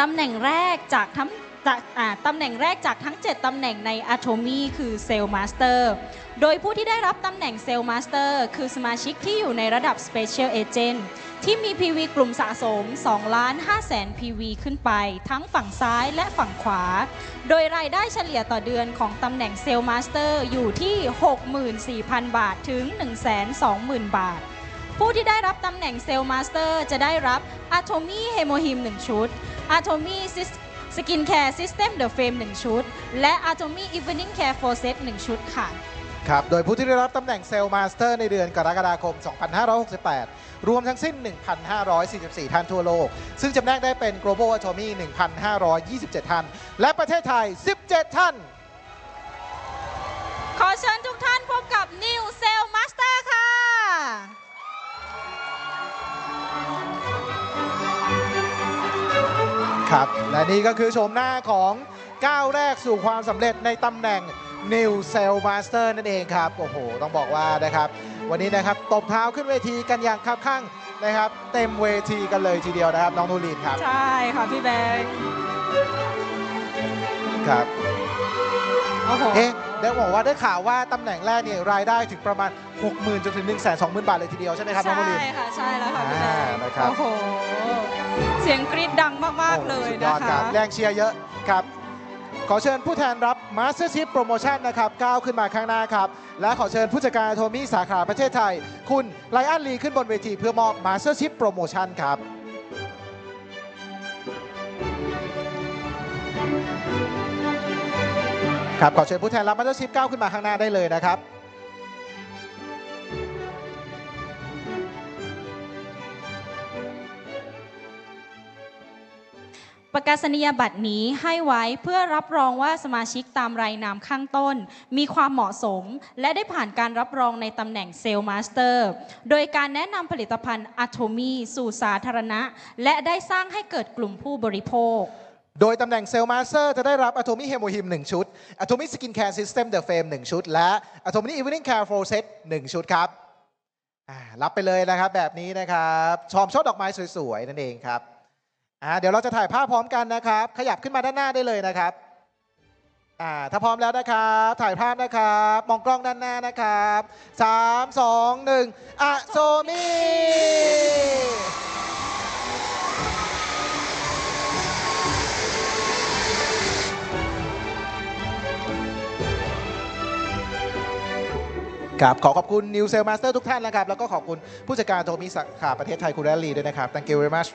ตำแหน่งแรกจากทั้งตำแหน่งแรกจากทั้ง 7 ตำแหน่งใน Atomy คือเซล l ์มาสเตอร์ โดยผู้ที่ได้รับตำแหน่งเซล l ์มาสเตอร์คือสมาชิกที่อยู่ในระดับ Special Agent ที่มี PV กลุ่มสะสม2ล้าน5แสน PV ขึ้นไป ทั้งฝั่งซ้ายและฝั่งขวา โดยรายได้เฉลี่ยต่อเดือนของตำแหน่งเซลล์มาสเตอร์อยู่ที่ 64,000 บาทถึง 120,000 บาทผู้ที่ได้รับตำแหน่งเซลล์มาสเตอร์จะได้รับ Atomy Hemohim 1ชุด Atomy Skin Care System The Frame 1 ชุด และ Atomy Evening Care for Set 1 ชุดค่ะ ครับ โดยผู้ที่ได้รับตำแหน่งเซลล์มาสเตอร์ในเดือนกรกฎาคม 2568 รวมทั้งสิ้น 1,544 ท่านทั่วโลก ซึ่งจำแนกได้เป็น global atomy 1,527 ท่าน และประเทศไทย 17 ท่าน ขอเชิญทุกท่านพบกับ New Cell ครับ และนี่ก็คือโฉมหน้าของก้าวแรกสู่ความสำเร็จในตำแหน่ง New Cell Master นั่นเองครับ โอ้โห ต้องบอกว่านะครับ วันนี้นะครับตบเท้าขึ้นเวทีกันอย่างคับข้างนะครับ เต็มเวทีกันเลยทีเดียวนะครับ น้องนูรีนครับ ใช่ค่ะพี่แบงค์ครับ โอ้โห เอ๊ะ ได้บอกว่าได้ข่าวว่าตำแหน่งแรกเนี่ยรายได้ถึงประมาณ 60,000จนถึง1 2 0 0 0 0 บาทเลยทีเดียวใช่ไหมครับน้องนูรีนใช่ค่ะใช่แล้วค่ะพี่แบงอ่าค์นะครับ โอ้โหเสียงกรี๊ดดังมาก ๆ เลยโอ้สุดยนะอดคคะ รับแรงเชียร์เยอะครับ ขอเชิญผู้แทนรับ Master Chip Promotion นะครับก้าวขึ้นมาข้างหน้าครับ และขอเชิญผู้จัดการโทมี่สาขาประเทศไทย คุณไลอ้อนลีขึ้นบนเวทีเพื่อมอบ Master Chip Promotion ครับ ครับขอเชิญผู้แทนรับ Master Chip ก้าวขึ้นมาข้างหน้าได้เลยนะครับประกาศนียบัตรนี้ให้ไว้เพื่อรับรองว่าสมาชิกตามรายนามข้างต้น มีความเหมาะสม และได้ผ่านการรับรองในตำแหน่งเซลล์มาสเตอร์ โดยการแนะนำผลิตภัณฑ์อะโทมีสู่สาธารณะ และได้สร้างให้เกิดกลุ่มผู้บริโภค โดยตำแหน่งเซลล์มาสเตอร์จะได้รับ Atomy Hemohim 1ชุด Atomy Skin Care System The Frame 1ชุด และ Atomy Evening Care Full Set 1ชุดครับรับไปเลยนะครับแบบนี้นะครับชอมช่อดอกไม้สวยๆ นั่นเองครับเดี๋ยวเราจะถ่ายภาพพร้อมกันนะครับ ขยับขึ้นมาด้านหน้าได้เลยนะครับถ้าพร้อมแล้วนะครับ ถ่ายภาพนะครับ มองกล้องด้านหน้านะครับ 3 2 1อะโซมี ครับขอขอบคุณ New Sale Master ทุกท่านนะครับ แล้วก็ขอบคุณผู้จัดการโทมิสาขาประเทศไทยคุณแรลลีด้วยนะครับ thank you very much